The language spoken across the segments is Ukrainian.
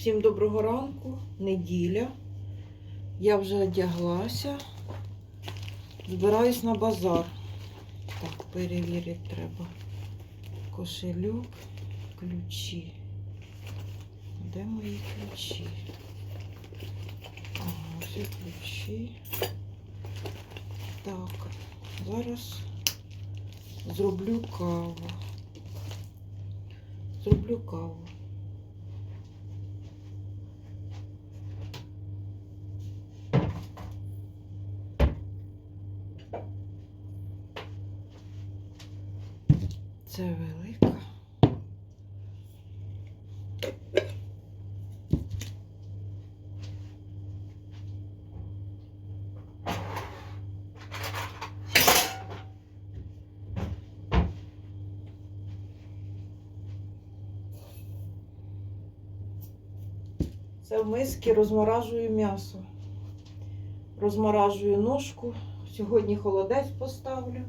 Всім доброго ранку, неділя. Я вже одяглася. Збираюсь на базар. Так, перевірити треба. Кошелюк, ключі. Де мої ключі? Ага, ось ключі. Так, зараз зроблю каву. Зроблю каву. Це велика. Це в миски розморажую м'ясо. Розморажую ножку. Сьогодні холодець поставлю.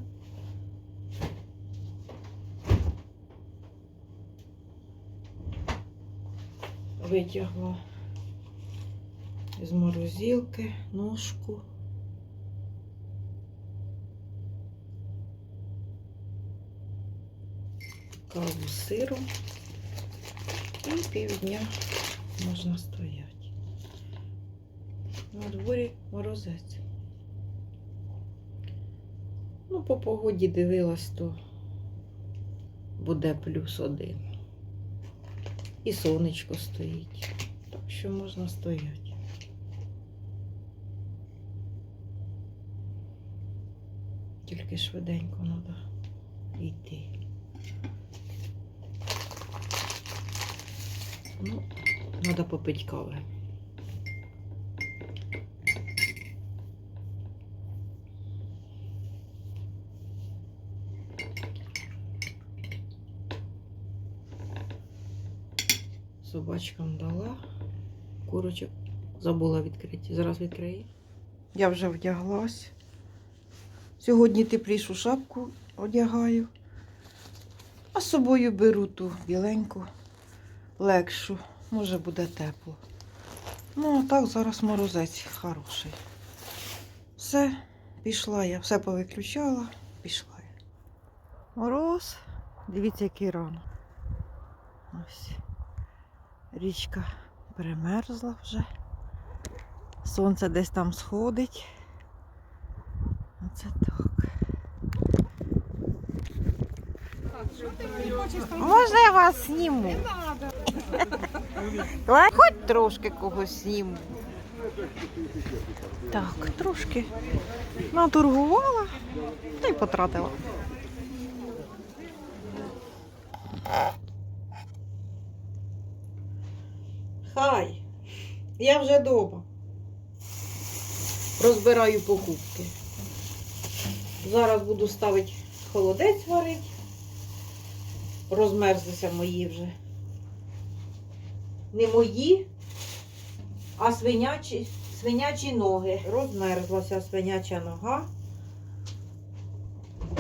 Витягла з морозилки ножку. Каву сиром. І півдня можна стояти. На дворі морозець. Ну, по погоді дивилась, то буде плюс один. І сонечко стоїть. Так що можна стояти. Тільки швиденько треба йти. Ну, треба попити кави. Собачкам дала. Курочок забула відкрити. Зараз відкриє. Я вже вдяглась. Сьогодні теплішу шапку одягаю. А з собою беру ту біленьку, легшу. Може буде тепло. Ну, а так зараз морозець хороший. Все, пішла я, все повиключала, пішла я. Мороз, дивіться, який рано. Ось. Річка перемерзла вже. Сонце десь там сходить. Оце так. Можна я вас зніму? Хоч трошки когось зніму. Так, трошки наторгувала та й потратила. Хай, я вже вдома. Розбираю покупки. Зараз буду ставити холодець варити. Розмерзлися мої вже. Не мої, а свинячі, свинячі ноги. Розмерзлася свиняча нога.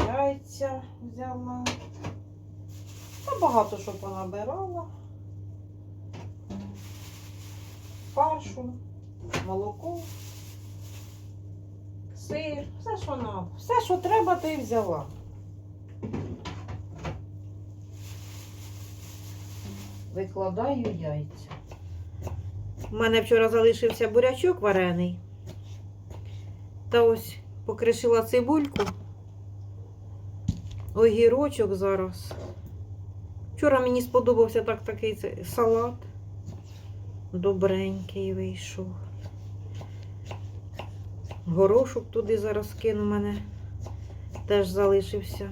Яйця взяла. Та багато що понабирала. Фаршу, молоко, сир, все, що нам. Все, що треба, ти взяла. Викладаю яйця. У мене вчора залишився бурячок варений. Та ось покришила цибульку. Огірочок зараз. Вчора мені сподобався так такий салат. Добренький вийшов. Горошок туди зараз кину, мене теж залишився.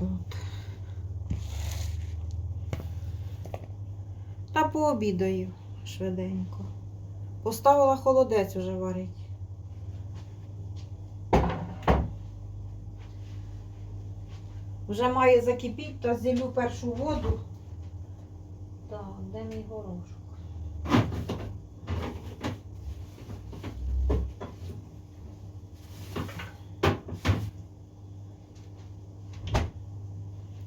От. Та пообідаю швиденько. Поставила холодець уже варить. Вже має закипіти, та зілю першу воду. Так, де мій горошок?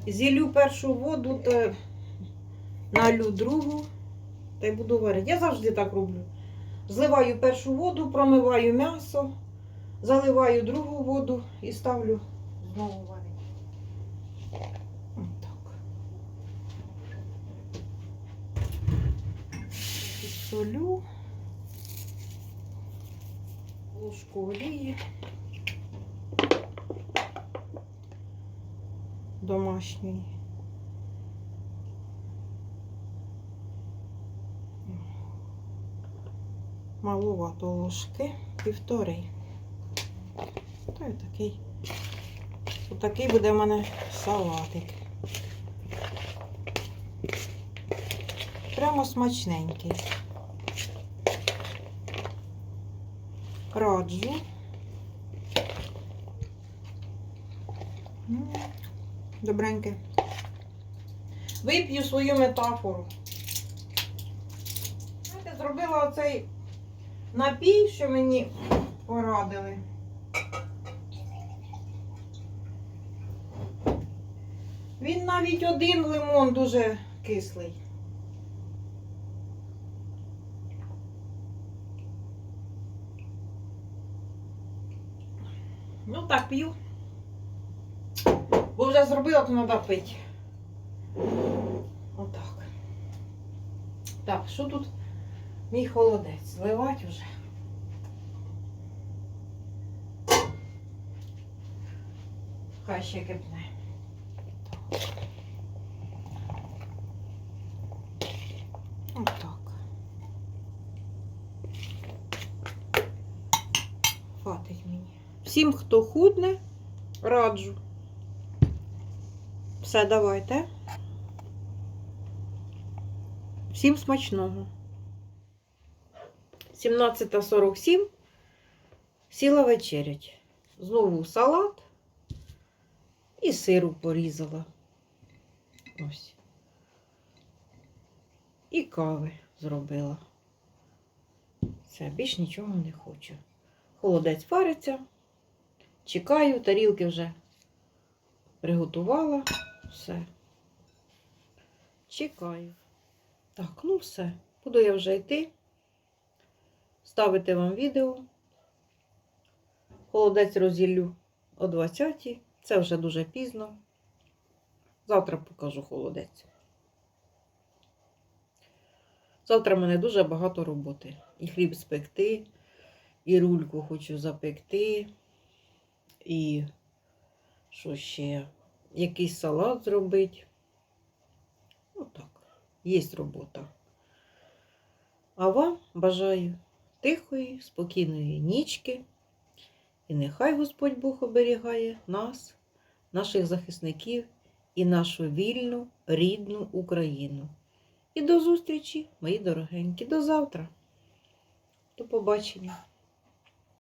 Зілю першу воду, то налю другу та й буду варити. Я завжди так роблю. Зливаю першу воду, промиваю м'ясо, заливаю другу воду і ставлю знову варити. Отак. Солю. Ложку олії. Домашньої. Малувато ложки, півтори. Та й такий. Отакий буде в мене салатик. Прямо смачненький. Раджу. Добреньке. Вип'ю свою метафору. Знаєте, зробила оцей напій, що мені порадили. Він навіть один лимон дуже кислий. Ну так п'ю. Бо вже зробила, то треба пити. Отак. Так, що тут мій холодець? Зливати вже. Хай ще кипне. Отак. Хватить мені. Всім, хто худне, раджу. Все, давайте. Всім смачного. 17.47. Сіла вечерять. Знову салат і сиру порізала. Ось. І кави зробила. Все, більш нічого не хочу. Холодець вариться. Чекаю, тарілки вже приготувала. Все. Чекаю. Так, ну все. Буду я вже йти. Ставити вам відео. Холодець розділю о 20 Це вже дуже пізно. Завтра покажу холодець. Завтра в мене дуже багато роботи. І хліб спекти, і рульку хочу запекти, і що ще? Якийсь салат зробити. Отак. Є робота. А вам бажаю тихої, спокійної нічки. І нехай Господь Бог оберігає нас, наших захисників і нашу вільну, рідну Україну. І до зустрічі, мої дорогенькі, до завтра. До побачення.